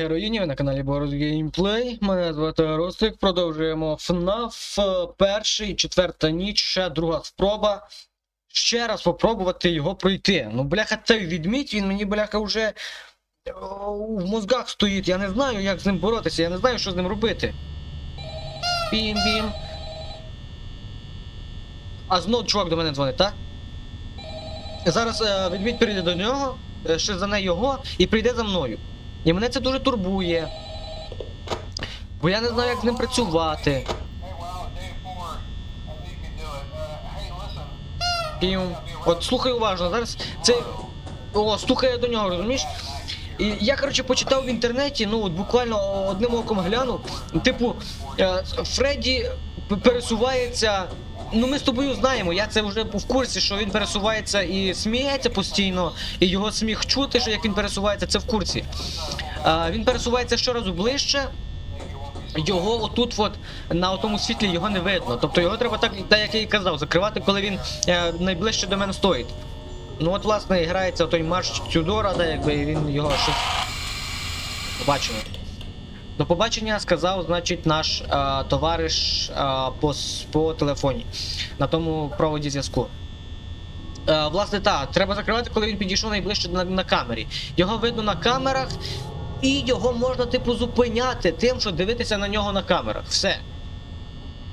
героїні, на каналі Борос Геймплей. Мене звати Ростик. Продовжуємо е, перший, четверта ніч, ще друга спроба. Ще раз попробувати його пройти. Ну, бляха, цей відмідь, він мені, бляха, вже е, в мозгах стоїть. Я не знаю, як з ним боротися, я не знаю, що з ним робити. Бім-бім. А знов чувак до мене дзвонить, так? Зараз е, ведмідь прийде до нього, е, ще за нею його, і прийде за мною. І мене це дуже турбує. Бо я не знаю, як з ним працювати. Пім. От слухай уважно, зараз це. О, слухай до нього, розумієш? І я, коротше, почитав в інтернеті, ну от буквально одним оком глянув. Типу, е, Фредді пересувається. Ну, ми з тобою знаємо, я це вже в курсі, що він пересувається і сміється постійно, і його сміх чути, що як він пересувається, це в курсі. А, він пересувається щоразу ближче. Його отут, от на тому світлі його не видно. Тобто його треба так, так як я і казав, закривати, коли він е, найближче до мене стоїть. Ну от, власне, грається той марш Тюдора, да, якби він його щось. Побачимо. До побачення сказав, значить, наш е, товариш е, по, по телефоні на тому проводі зв'язку. Е, власне, так, треба закривати, коли він підійшов найближче на, на камері. Його видно на камерах, і його можна, типу, зупиняти тим, що дивитися на нього на камерах. Все.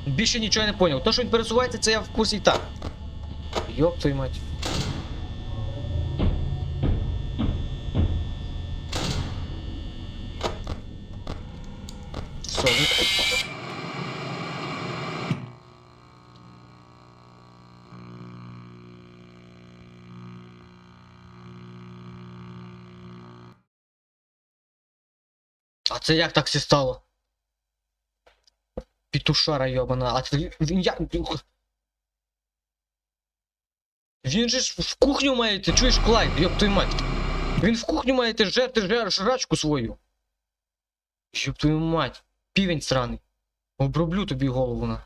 Більше нічого не поняв. То, що він пересувається, це я в курсі і так. Йоп твою мать. А це як так все стало? Пітушара йобана, а це він як. Він же ж в кухню має йти, чуєш Клайд, йоб твою мать. Він в кухню має йти жерти жрачку свою. Йоб твою мать, півень сраний. Оброблю тобі голову на.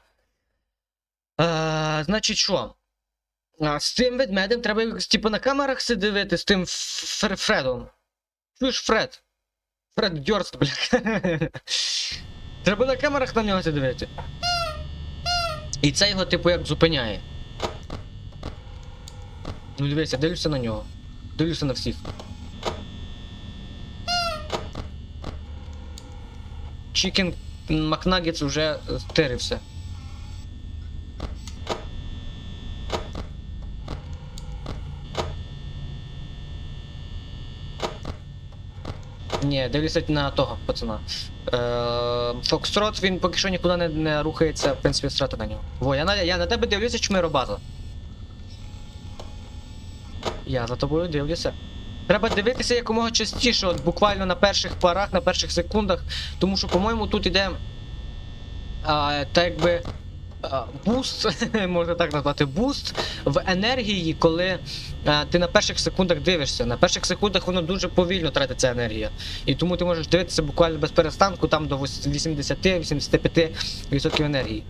А, значить що? З цим ведмедем треба типу на камерах дивити з тим Фр- Фредом. Чуєш Фред? Фред Дьорст, бля. Треба на камерах на нього дивити. І це його, типу, як зупиняє. Ну дивися, дивлюся на нього. Дивлюся на всіх. Чікен Макнагетс вже е, стирився. Ні, дивлюся на того пацана. Е, Фокстрот, він поки що нікуди не, не рухається, в принципі, страти на нього. Во, я на, я на тебе дивлюся, чмиробаза. Я за тобою дивлюся. Треба дивитися якомога частіше, от буквально на перших парах, на перших секундах, тому що, по-моєму, тут іде. А, так якби. Буст, можна так назвати, буст в енергії, коли а, ти на перших секундах дивишся. На перших секундах воно дуже повільно тратиться енергія. І тому ти можеш дивитися буквально без перестанку там до 80-85% енергії.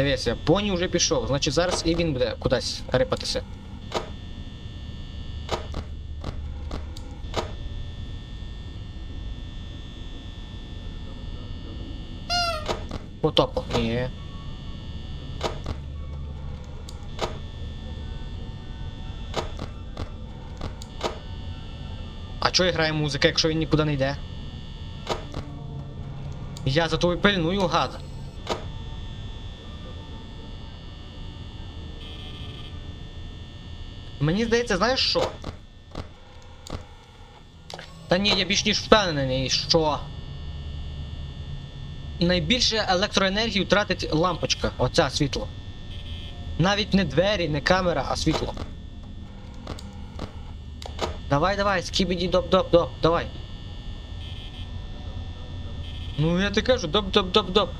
Дивися, поні вже пішов, значить зараз і він буде кудись рипатися. Потопав. Ні. А чого грає музика, якщо він нікуди не йде? Я за тобою пильную, гад. Мені здається, знаєш що? Та ні, я більш ніж впевнений, що найбільше електроенергію тратить лампочка, оця світло. Навіть не двері, не камера, а світло. Давай, давай, скібіді доп-доп-доп, давай. Ну я ти кажу, доп-доп-доп-доп. А,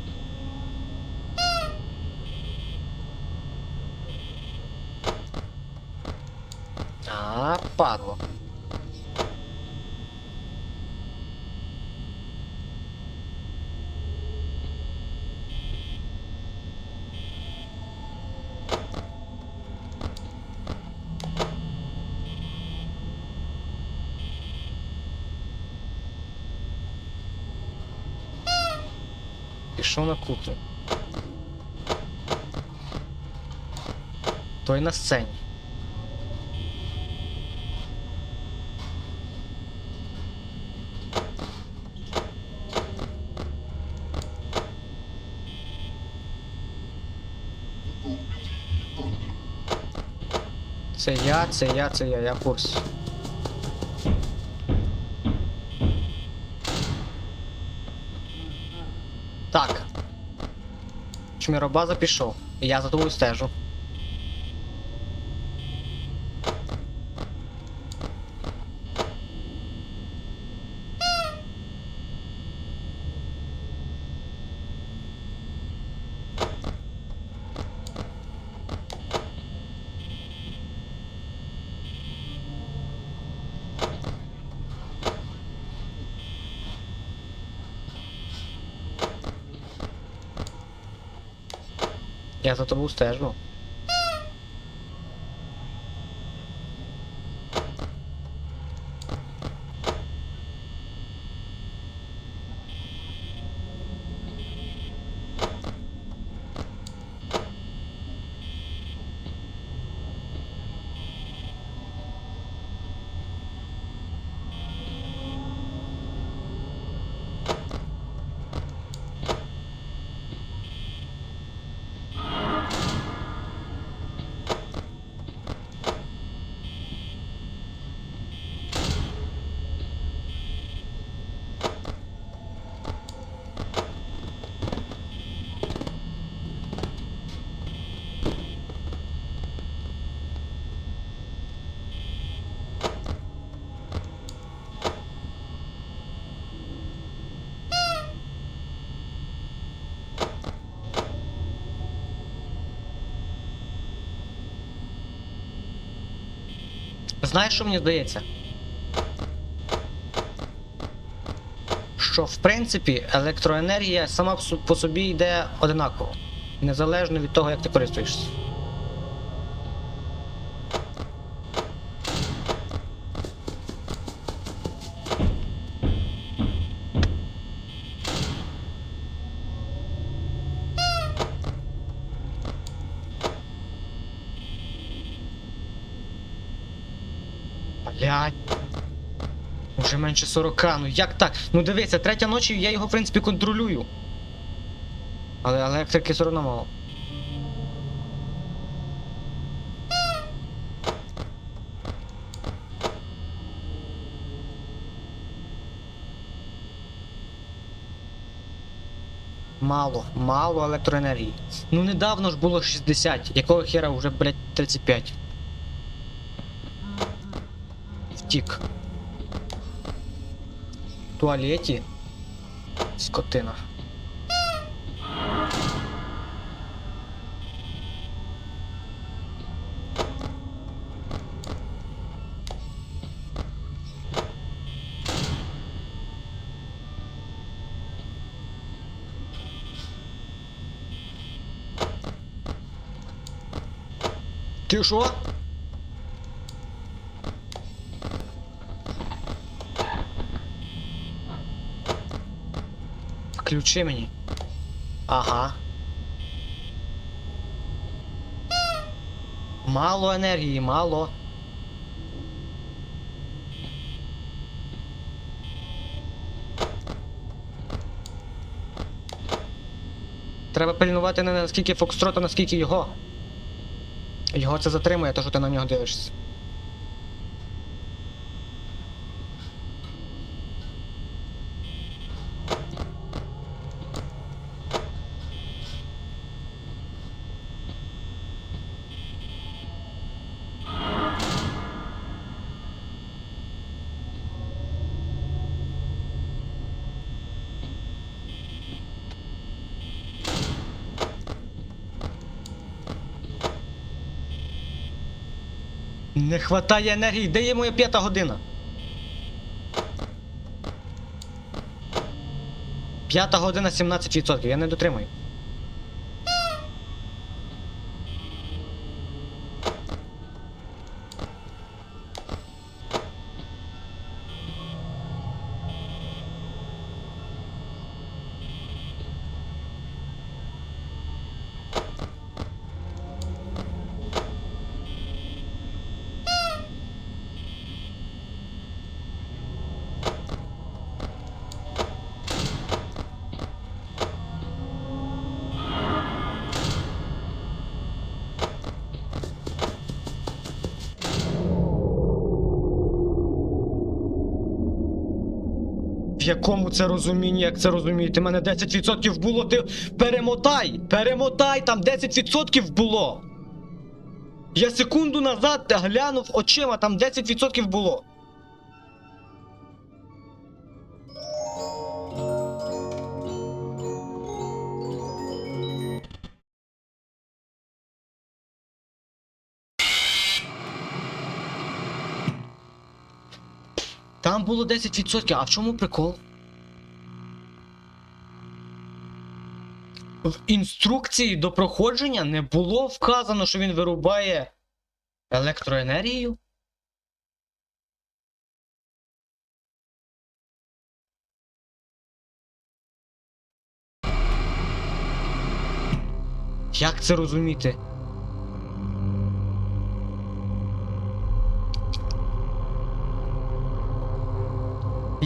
Пішов на кухню. Той на сцені. Це я, це я, це я, я в Чміробаза пішов. Я за тобою стежу. Я за тобою стежу. Знаєш, що мені здається? Що в принципі електроенергія сама по собі йде одинаково, незалежно від того, як ти користуєшся. Блядь. Уже менше 40, ну як так? Ну дивися, третя ночі я його в принципі контролюю. Але електрики все одно мало. Мало, мало електроенергії. Ну недавно ж було 60, якого хера вже, блядь, 35. Втік. В туалеті. Скотина. Ти що? Включи мені. Ага. Мало енергії, мало. Треба пильнувати не наскільки Фокстрот, а наскільки його. Його це затримує, то що ти на нього дивишся. Не хватає енергії, де є моя п'ята година? П'ята година 17%, я не дотримую. В якому це розумінні, як це розумієте? У мене 10% було, ти перемотай! Перемотай, там 10% було! Я секунду назад глянув очима, там 10% було. Там було 10%, а в чому прикол? В інструкції до проходження не було вказано, що він вирубає електроенергію. Як це розуміти?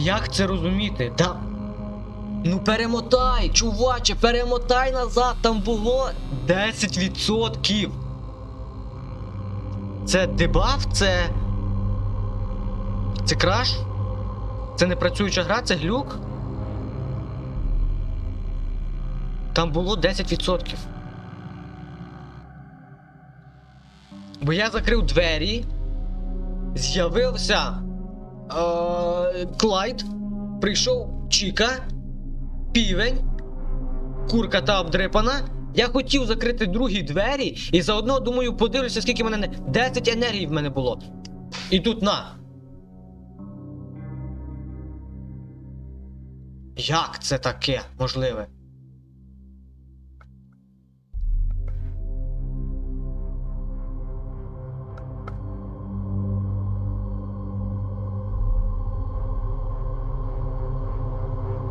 Як це розуміти? Да. Ну перемотай, чуваче, перемотай назад, там було 10%. Це дебаф, це. Це краш? Це не працююча гра, це глюк. Там було 10%. Бо я закрив двері, з'явився е, Клайд, прийшов Чіка, півень, курка та обдрипана. Я хотів закрити другі двері і заодно думаю, подивлюся, скільки мене. не- 10 енергій в мене було. І тут на. Як це таке можливе?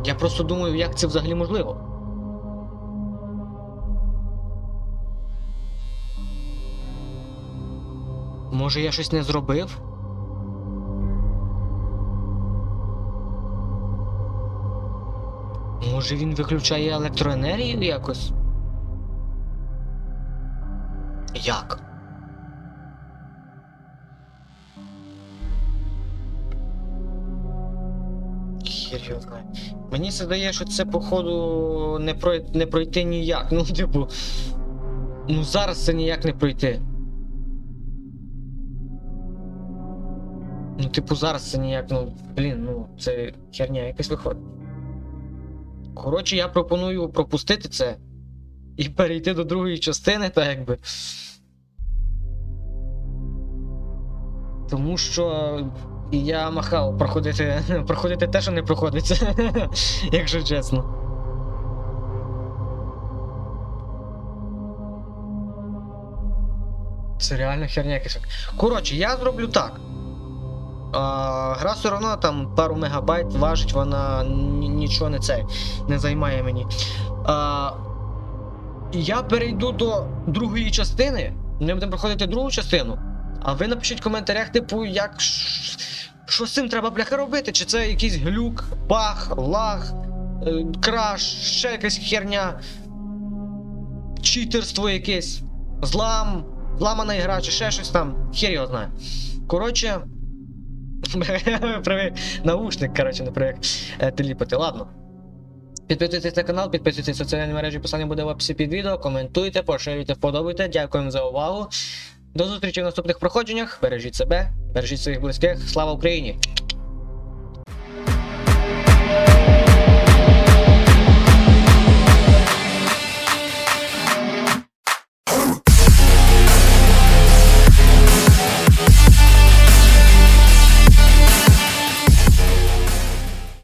Я просто думаю, як це взагалі можливо. Може я щось не зробив? Може він виключає електроенергію якось? Як? Його знає. Мені здає, що це, походу, не, прой... не пройти ніяк. Ну, типу. Ну зараз це ніяк не пройти. Ну, типу, зараз це ніяк, ну, блін, ну, це херня якась виходить. Коротше, я пропоную пропустити це і перейти до другої частини, так якби. Тому що я махав проходити, проходити те, що не проходиться, якщо чесно. Це реально херня якась. Коротше, я зроблю так. А, гра все одно там пару мегабайт важить, вона нічого не це не займає мені. А, я перейду до другої частини. Ми будемо проходити другу частину. А ви напишіть в коментарях, типу, як. Що з цим треба бляха робити? Чи це якийсь глюк, баг, лаг, е, краш, ще якась херня, читерство якесь, злам, зламана ігра, чи ще щось там. Хер його знає. Коротше. Наушник, коротше, не привик е, теліпати. Ладно. Підписуйтесь на канал, підписуйтесь на соціальні мережі, посилання буде в описі під відео, коментуйте, поширюйте, вподобайте. Дякуємо за увагу. До зустрічі в наступних проходженнях. Бережіть себе, бережіть своїх близьких. Слава Україні!